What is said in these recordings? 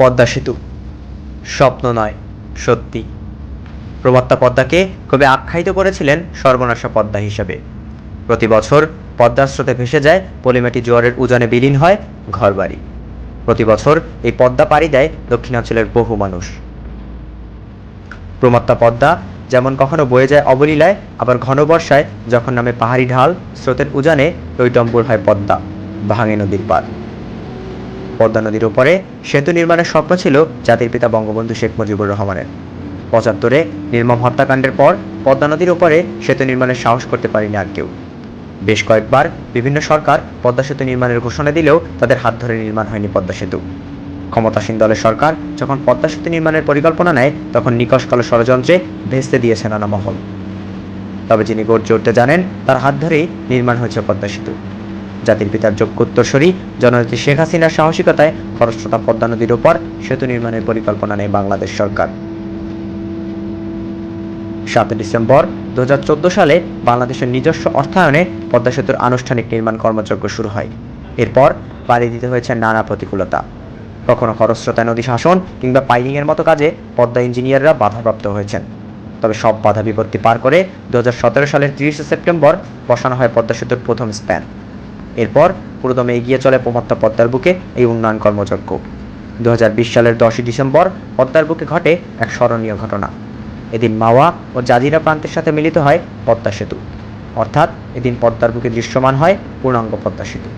পদ্মা সেতু। স্বপ্ন নয়, সত্যি। প্রবক্তা পদ্মাকে কবি আখ্যায়িত করেছিলেন সর্বনাশা পদ্মা হিসাবে। প্রতি বছর পদ্মার স্রোতে ভেসে যায় পলিমাটি জোয়ারের উজানে বিলীন হয় ঘরবাড়ি। প্রতি বছর এই পদ্মা পাড়ি দেয় দক্ষিণাঞ্চলের বহু মানুষ। প্রমত্তা পদ্মা যেমন কখনো বয়ে যায় অবলীলায়, আবার ঘন বর্ষায় যখন নামে পাহাড়ি ঢাল, স্রোতের উজানে টৈটম্বুর হয় পদ্মা, ভাঙে নদীর পার পদ্মা নদীর ওপরে সেতু নির্মাণের স্বপ্ন ছিল জাতির পিতা বঙ্গবন্ধু শেখ মুজিবুর রহমানের। পঁচাত্তরে নির্মম হত্যাকাণ্ডের পর পদ্মা নদীর উপরে সেতু নির্মাণের সাহস করতে পারেনি আর কেউ। বেশ কয়েকবার বিভিন্ন সরকার পদ্মা সেতু নির্মাণের ঘোষণা দিলেও তাদের হাত ধরে নির্মাণ হয়নি পদ্মা সেতু। ক্ষমতাসীন দলের সরকার যখন পদ্মা সেতু নির্মাণের পরিকল্পনা নেয়, তখন নিকশ কালো ষড়যন্ত্রে ভেস্তে দিয়েছে নানা মহল। তবে যিনি গোট জড়তে জানেন, তার হাত ধরেই নির্মাণ হয়েছে পদ্মা সেতু। জাতির পিতার যোগ্য উত্তরসূরি জননেত্রী শেখ হাসিনার সাহসিকতায় খরস্রোতা পদ্মা নদীর ওপর সেতু নির্মাণের পরিকল্পনা নেয় বাংলাদেশ সরকার। সাতই ডিসেম্বর দু হাজার চোদ্দ সালে বাংলাদেশের নিজস্ব অর্থায়নে পদ্মা সেতুর আনুষ্ঠানিক নির্মাণ কর্মযজ্ঞ শুরু হয়। এরপর পাড়ি দিতে হয়েছে নানা প্রতিকূলতা। কখনো খরস্রোতা নদী শাসন কিংবা পাইলিংয়ের মতো কাজে পদ্মা ইঞ্জিনিয়াররা বাধাপ্রাপ্ত হয়েছেন। তবে সব বাধা বিপত্তি পার করে দু হাজার সতেরো সালের তিরিশে সেপ্টেম্বর বসানো হয় পদ্মা সেতুর প্রথম স্প্যান। এরপর পুরোদমে এগিয়ে চলে প্রমত্তা পদ্মার বুকে এই উন্নয়ন কর্মযজ্ঞ। দুহাজার বিশ সালের দশই ডিসেম্বর পদ্মার বুকে ঘটে এক স্মরণীয় ঘটনা। এদিন মাওয়া ও জাজিরা প্রান্তের সাথে মিলিত হয় পদ্মা সেতু। অর্থাৎ এদিন পদ্মার বুকে দৃশ্যমান হয় পূর্ণাঙ্গ পদ্মা সেতু।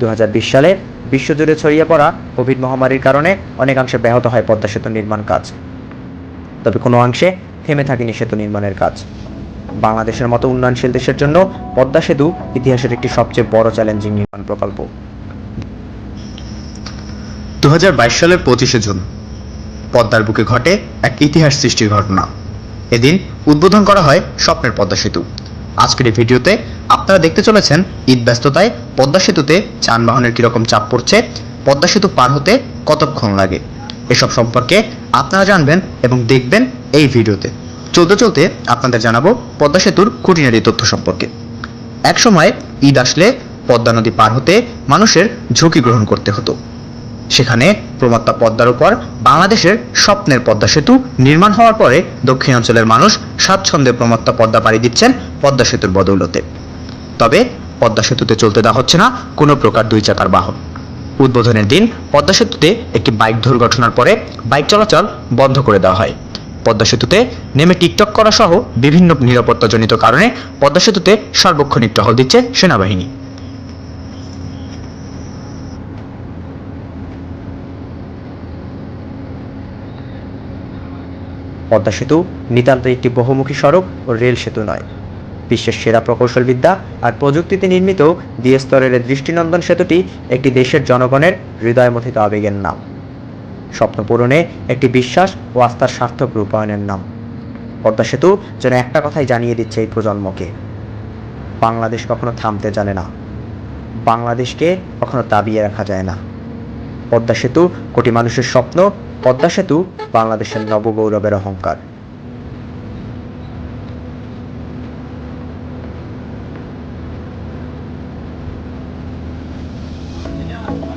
দুই হাজার বিশ সালে বিশ্বজুড়ে ছড়িয়ে পড়া কোভিড মহামারীর কারণে অনেকাংশে ব্যাহত হয় পদ্মা সেতু নির্মাণ কাজ। তবে কোনো অংশে থেমে থাকেনি সেতু নির্মাণের কাজ। বাংলাদেশের মতো উন্নয়নশীল দেশের জন্য পদ্মা সেতু ইতিহাসের একটি সবচেয়ে বড় চ্যালেঞ্জিং নির্মাণ প্রকল্প। দু সালের পঁচিশে জুন, পদ্মার বুকে ঘটে এক ইতিহাস সৃষ্টির ঘটনা। এদিন উদ্বোধন করা হয় স্বপ্নের পদ্মা সেতু। আজকের এই ভিডিওতে আপনারা দেখতে চলেছেন ঈদ ব্যস্ততায় পদ্মা সেতুতে যানবাহনের কীরকম চাপ পড়ছে, পদ্মা সেতু পার হতে কতক্ষণ লাগে। এসব সম্পর্কে আপনারা জানবেন এবং দেখবেন এই ভিডিওতে। চলতে চলতে আপনাদের জানাব পদ্মা সেতুর খুঁটিনাটি তথ্য সম্পর্কে। একসময় ঈদ আসলে পদ্মা নদী পার হতে মানুষের ঝুঁকি গ্রহণ করতে হতো। সেখানে প্রমত্তা পদ্মার উপর বাংলাদেশের স্বপ্নের পদ্মা সেতু নির্মাণ হওয়ার পরে দক্ষিণাঞ্চলের মানুষ স্বাচ্ছন্দ্যে প্রমত্তা পদ্মা পাড়ি দিচ্ছেন পদ্মা সেতুর বদৌলতে। তবে পদ্মা সেতুতে চলতে দেওয়া হচ্ছে না কোনো প্রকার দুই চাকার বাহন। উদ্বোধনের দিন পদ্মা সেতুতে একটি বাইক দুর্ঘটনার পরে বাইক চলাচল বন্ধ করে দেওয়া হয়। পদ্মা সেতুতে নেমে টিকটক করা সহ বিভিন্ন নিরাপত্তাজনিত কারণে পদ্মা সেতুতে সার্বক্ষণিক টহল দিচ্ছে সেনাবাহিনী। পদ্মা সেতু নিতান্ত একটি বহুমুখী সড়ক ও রেল সেতু নয়। বিশ্বের সেরা প্রকৌশলবিদ্যা আর প্রযুক্তিতে নির্মিত দ্বিস্তরের দৃষ্টিনন্দন সেতুটি একটি দেশের জনগণের হৃদয়মথিত আবেগের নাম। স্বপ্ন পূরণে একটি বিশ্বাস ও আস্থার সার্থক রূপায়ণের নাম। পদ্মা সেতু যেন একটা কথাই জানিয়ে দিচ্ছে এই প্রজন্মকে। বাংলাদেশ কখনো থামতে জানে না। বাংলাদেশকে কখনো দাবিয়ে রাখা যায় না। পদ্মা সেতু কোটি মানুষের স্বপ্ন, পদ্মা সেতু বাংলাদেশের নবগৌরবের অহংকার। Yeah.